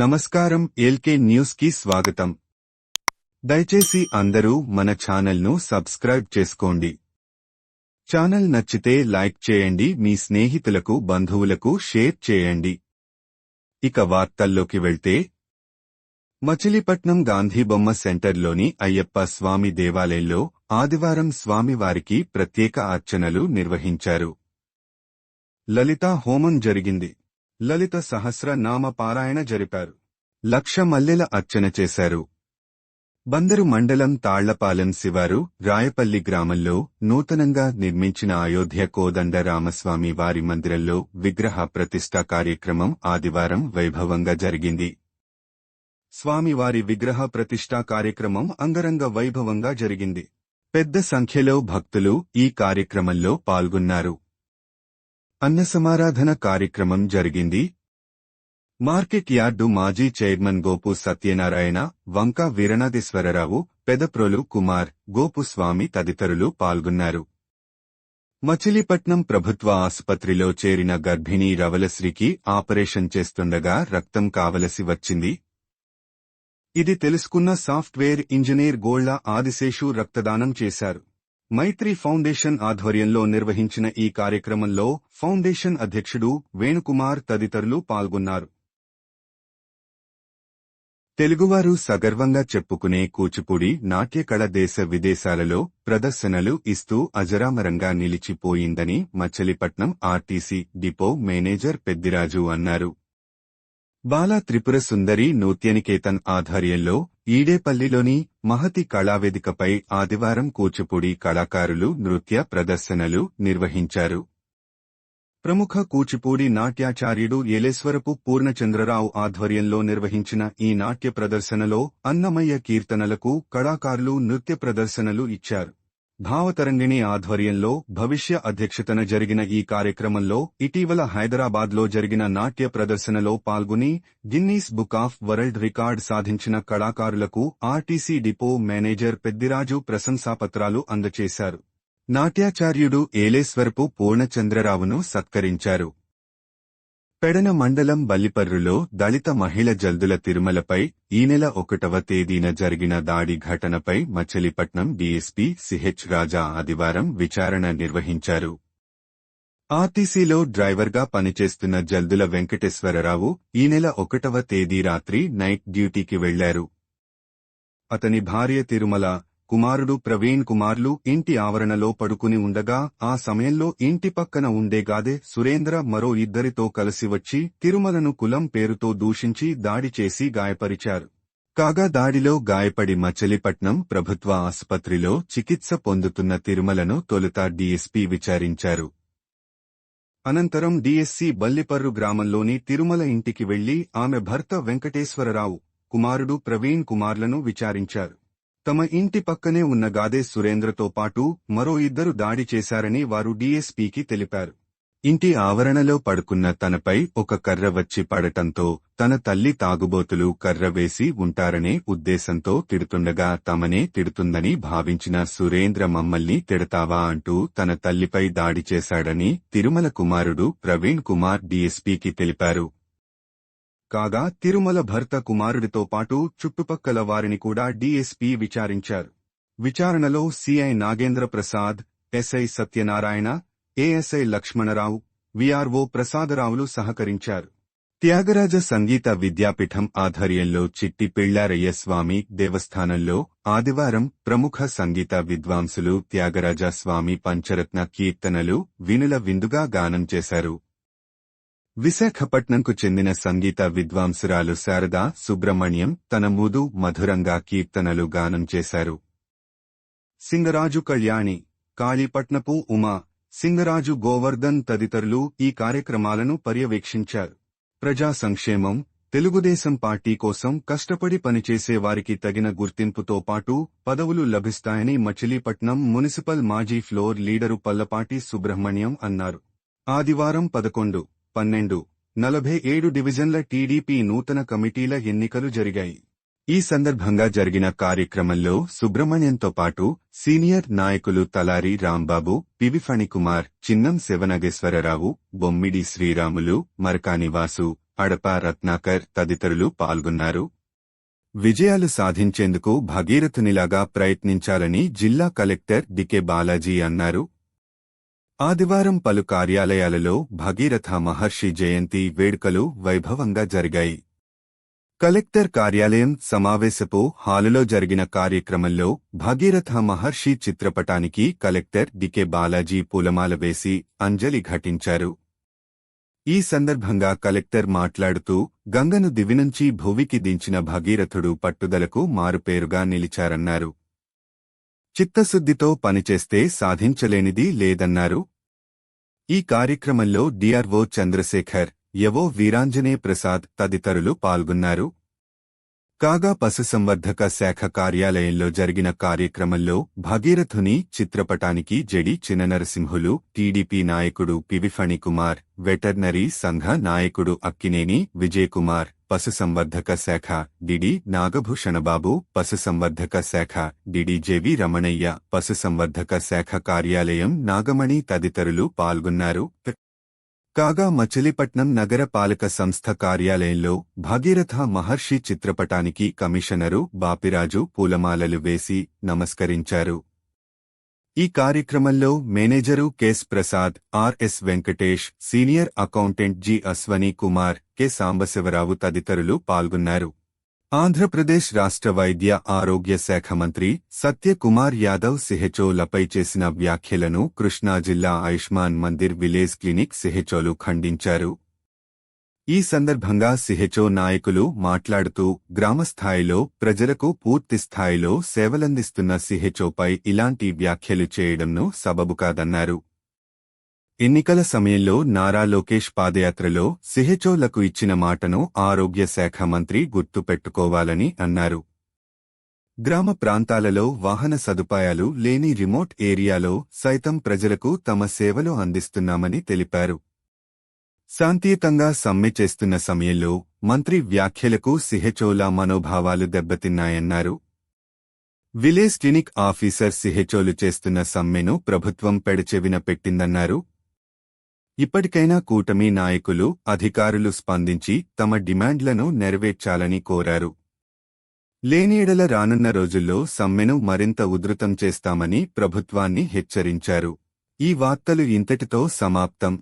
నమస్కారం ఎల్కే న్యూస్కి స్వాగతం. దయచేసి అందరూ మన ఛానల్ను సబ్స్క్రైబ్ చేసుకోండి. ఛానల్ నచ్చితే లైక్ చేయండి మీ స్నేహితులకు బంధువులకు షేర్ చేయండి. ఇక వార్తల్లోకి వెళ్తే మచిలీపట్నం గాంధీబొమ్మ సెంటర్లోని అయ్యప్ప స్వామి దేవాలయంలో ఆదివారం స్వామివారికి ప్రత్యేక అర్చనలు నిర్వహించారు. లలిత హోమం జరిగింది. లలిత సహస్ర నామ పారాయణ జరిపారు. లక్ష మల్లెల అర్చన చేశారు. బందరు మండలం తాళ్ళపాలెం శివారు రాయపల్లి గ్రామంలో నూతనంగా నిర్మించిన అయోధ్య కోదండ రామస్వామి వారి మందిరంలో విగ్రహ ప్రతిష్ఠా కార్యక్రమం ఆదివారం వైభవంగా జరిగింది. స్వామివారి విగ్రహ ప్రతిష్ఠా కార్యక్రమం అంగరంగ వైభవంగా జరిగింది. పెద్ద సంఖ్యలో భక్తులు ఈ కార్యక్రమంలో పాల్గొన్నారు. అన్న సమారాధన కార్యక్రమం జరిగింది. మార్కెట్ యార్డు మాజీ చైర్మన్ గోపు సత్యనారాయణ వంక వీరనాథేశ్వరరావు పెదప్రోలు కుమార్ గోపు స్వామి తదితరులు పాల్గొన్నారు. మచిలీపట్నం ప్రభుత్వ ఆసుపత్రిలో చేరిన గర్భిణీ రవలశ్రీకి ఆపరేషన్ చేస్తుండగా రక్తం కావలసి వచ్చింది. ఇది తెలుసుకున్న సాఫ్ట్వేర్ ఇంజనీర్ గోళ్ళ ఆదిశేషు రక్తదానం చేశారు. మైత్రి ఫౌండేషన్ ఆధ్వర్యంలో నిర్వహించిన ఈ కార్యక్రమంలో ఫౌండేషన్ అధ్యక్షుడు వేణుకుమార్ తదితరులు పాల్గొన్నారు. తెలుగువారు సగర్వంగా చెప్పుకునే కూచిపూడి నాట్యకళ దేశ విదేశాలలో ప్రదర్శనలు ఇస్తూ అజరామరంగా నిలిచిపోయిందని Machilipatnam RTC depot manager Peddiraju అన్నారు. బాలా త్రిపుర సుందరి నృత్యనికేతన్ ఆధ్వర్యంలో ఈడేపల్లిలోని మహతి కళావేదికపై ఆదివారం కూచిపూడి కళాకారులు నృత్య ప్రదర్శనలు నిర్వహించారు. ప్రముఖ కూచిపూడి నాట్యాచార్యుడు ఏలేశ్వరపు పూర్ణచంద్రరావు ఆధ్వర్యంలో నిర్వహించిన ఈ నాట్య ప్రదర్శనలో అన్నమయ్య కీర్తనలకు కళాకారులు నృత్య ప్రదర్శనలు ఇచ్చారు. భావతరంగిణి ఆధ్వర్యంలో భవిష్య అధ్యక్షతన జరిగిన ఈ కార్యక్రమంలో ఇటీవల హైదరాబాద్లో జరిగిన నాట్య ప్రదర్శనలో పాల్గొని Guinness book of world record సాధించిన కళాకారులకు ఆర్టీసీ డిపో మేనేజర్ పెద్దిరాజు ప్రశంసాపత్రాలు అందజేశారు నాట్యాచార్యుడు ఏలేశ్వర్పు పూర్ణచంద్రరావును సత్కరించారు. పెడన మండలం బల్లిపర్రులో దళిత మహిళ జల్దుల తిరుమలపై ఈ నెల ఒకటవ తేదీన జరిగిన దాడి ఘటనపై మచిలీపట్నం డీఎస్పీ సిహెచ్ రాజా ఆదివారం విచారణ నిర్వహించారు. ఆర్టీసీలో డ్రైవర్గా పనిచేస్తున్న జల్దుల వెంకటేశ్వరరావు ఈ నెల ఒకటవ తేదీ రాత్రి నైట్ డ్యూటీకి వెళ్ళారు. అతని భార్య తిరుమల కుమారుడు ప్రవీణ్ కుమార్లు ఇంటి ఆవరణలో పడుకుని ఉండగా ఆ సమయంలో ఇంటి పక్కన ఉండే గాదె సురేంద్ర మరో ఇద్దరితో కలిసి వచ్చి తిరుమలను కులం పేరుతో దూషించి దాడి చేసి గాయపరిచారు. కాగా దాడిలో గాయపడి మచిలీపట్నం ప్రభుత్వ ఆసుపత్రిలో చికిత్స పొందుతున్న తిరుమలను తొలుత డీఎస్పీ విచారించారు. అనంతరం డీఎస్సీ బల్లిపర్రు గ్రామంలోని తిరుమల ఇంటికి వెళ్ళి ఆమె భర్త వెంకటేశ్వరరావు కుమారుడు ప్రవీణ్ కుమార్లను విచారించారు. తమ ఇంటి పక్కనే ఉన్న గాదే సురేంద్రతో పాటు మరో ఇద్దరు దాడి చేశారని వారు డీఎస్పీకి తెలిపారు. ఇంటి ఆవరణలో పడుకున్న తనపై ఒక కర్ర వచ్చి పడటంతో తన తల్లి తాగుబోతులు కర్ర వేసి ఉంటారనే ఉద్దేశంతో తిడుతుండగా తమనే తిడుతుందని భావించిన సురేంద్ర మమ్మల్ని తిడతావా అంటూ తన తల్లిపై దాడి చేశాడని తిరుమల కుమారుడు ప్రవీణ్ కుమార్ డీఎస్పీకి తెలిపారు. కాగా తిరుమల భర్త కుమారుడితో పాటు చుట్టుపక్కల వారిని కూడా డీఎస్పీ విచారించారు. విచారణలో CI Nagendra Prasad SI Satyanarayana ASI Lakshmanarao VRO ప్రసాదరావులు సహకరించారు. త్యాగరాజ సంగీత విద్యాపీఠం ఆధ్వర్యంలో చిట్టి పెళ్ళారయ్య స్వామి దేవస్థానంలో ఆదివారం ప్రముఖ సంగీత విద్వాంసులు త్యాగరాజ స్వామి పంచరత్న కీర్తనలు వినుల విందుగా గానం చేశారు. విశాఖపట్నంకు చెందిన సంగీత విద్వాంసురాలు శారద సుబ్రహ్మణ్యం తన ముదు మధురంగా కీర్తనలు గానం చేశారు. సింగరాజు కళ్యాణి కాళీపట్నపు ఉమా సింగరాజు గోవర్ధన్ తదితరులు ఈ కార్యక్రమాలను పర్యవేక్షించారు. ప్రజా సంక్షేమం తెలుగుదేశం పార్టీ కోసం కష్టపడి పనిచేసే వారికి తగిన గుర్తింపుతో పాటు పదవులు లభిస్తాయని మచిలీపట్నం మున్సిపల్ మాజీ ఫ్లోర్ లీడరు పల్లపాటి సుబ్రహ్మణ్యం అన్నారు. ఆదివారం పదకొండు పన్నెండు. నలభై ఏడు డివిజన్ల టీడీపీ నూతన కమిటీల ఎన్నికలు జరిగాయి. ఈ సందర్భంగా జరిగిన కార్యక్రమంలో సుబ్రహ్మణ్యంతో పాటు సీనియర్ నాయకులు తలారి రాంబాబు పివి ఫణికుమార్ చిన్నం శివనగేశ్వరరావు బొమ్మిడి శ్రీరాములు మరకానివాసు అడప రత్నాకర్ తదితరులు పాల్గొన్నారు. విజయాలు సాధించేందుకు భగీరథునిలాగా ప్రయత్నించాలని జిల్లా కలెక్టర్ డికే బాలాజీ అన్నారు. ఆదివారం పలు కార్యాలయాలలో భగీరథ మహర్షి జయంతి వేడుకలు వైభవంగా జరిగాయి. కలెక్టర్ కార్యాలయం సమావేశపు హాలులో జరిగిన కార్యక్రమంలో భగీరథ మహర్షి చిత్రపటానికి కలెక్టర్ డికే బాలాజీ పూలమాల వేసి అంజలి ఘటించారు. ఈ సందర్భంగా కలెక్టర్ మాట్లాడుతూ గంగను దివినుంచి భువికి దించిన భగీరథుడు పట్టుదలకు మారుపేరుగా నిలిచారన్నారు. చిత్తశుద్ధితో పనిచేస్తే సాధించలేనిది లేదన్నారు. ఈ కార్యక్రమంలో డిఆర్ఓ చంద్రశేఖర్ యవో వీరాంజనే ప్రసాద్ తదితరులు పాల్గొన్నారు. కాగా పశుసంవర్ధక శాఖ కార్యాలయంలో జరిగిన కార్యక్రమంలో భగీరథుని చిత్రపటానికి జడి చిన్ననరసింహులు టీడీపీ నాయకుడు పివిఫణికుమార్ వెటర్నరీ సంఘ నాయకుడు అక్కినేని విజయకుమార్ పశుసంవర్ధక శాఖ డిడి నాగభూషణబాబు పశుసంవర్ధక శాఖ డిడి జెవి రమణయ్య పశుసంవర్ధక శాఖ కార్యాలయం నాగమణి తదితరులు పాల్గొన్నారు. కాగా మచిలీపట్నం నగర పాలక సంస్థ కార్యాలయంలో భగీరథ మహర్షి చిత్రపటానికి కమిషనరు బాపిరాజు పూలమాలలు వేసి నమస్కరించారు. ఈ కార్యక్రమంలో manager KS Prasad RS Venkatesh senior accountant G Ashwini Kumar K Sambasivarao తదితరులు పాల్గొన్నారు. ఆంధ్రప్రదేశ్ రాష్ట్ర వైద్య ఆరోగ్య శాఖ మంత్రి సత్యకుమార్ యాదవ్ సిహెచోలపై చేసిన వ్యాఖ్యలను కృష్ణా జిల్లా ఆయుష్మాన్ మందిర్ విలేజ్ క్లినిక్ సిహెచోలు ఖండించారు. ఈ సందర్భంగా సిహెచో నాయకులు మాట్లాడుతూ గ్రామస్థాయిలో ప్రజలకు పూర్తి స్థాయిలో సేవలందిస్తున్న సిహెచోపై ఇలాంటి వ్యాఖ్యలు చేయడంను సబబు కాదన్నారు. ఎన్నికల సమయంలో నారా లోకేష్ పాదయాత్రలో సిహెచోలకు ఇచ్చిన మాటను ఆరోగ్య శాఖ మంత్రి గుర్తుపెట్టుకోవాలని అన్నారు. గ్రామ ప్రాంతాలలో వాహన సదుపాయాలు లేని రిమోట్ ఏరియాలో సైతం ప్రజలకు తమ సేవలు అందిస్తున్నామని తెలిపారు. శాంతియుతంగా సమ్మె చేస్తున్న సమయంలో మంత్రి వ్యాఖ్యలకు సిహెచోల మనోభావాలు దెబ్బతిన్నాయన్నారు. విలేజ్ క్లినిక్ ఆఫీసర్ సిహెచోలు చేస్తున్న సమ్మెను ప్రభుత్వం పెడచెవిన పెట్టిందన్నారు. ఇప్పటికైనా కూటమి నాయకులు అధికారులు స్పందించి తమ డిమాండ్లను నెరవేర్చాలని కోరారు. లేనియడల రానున్న రోజుల్లో సమ్మెను మరింత ఉధృతం చేస్తామని ప్రభుత్వాన్ని హెచ్చరించారు. ఈ వార్తలు ఇంతటితో సమాప్తం.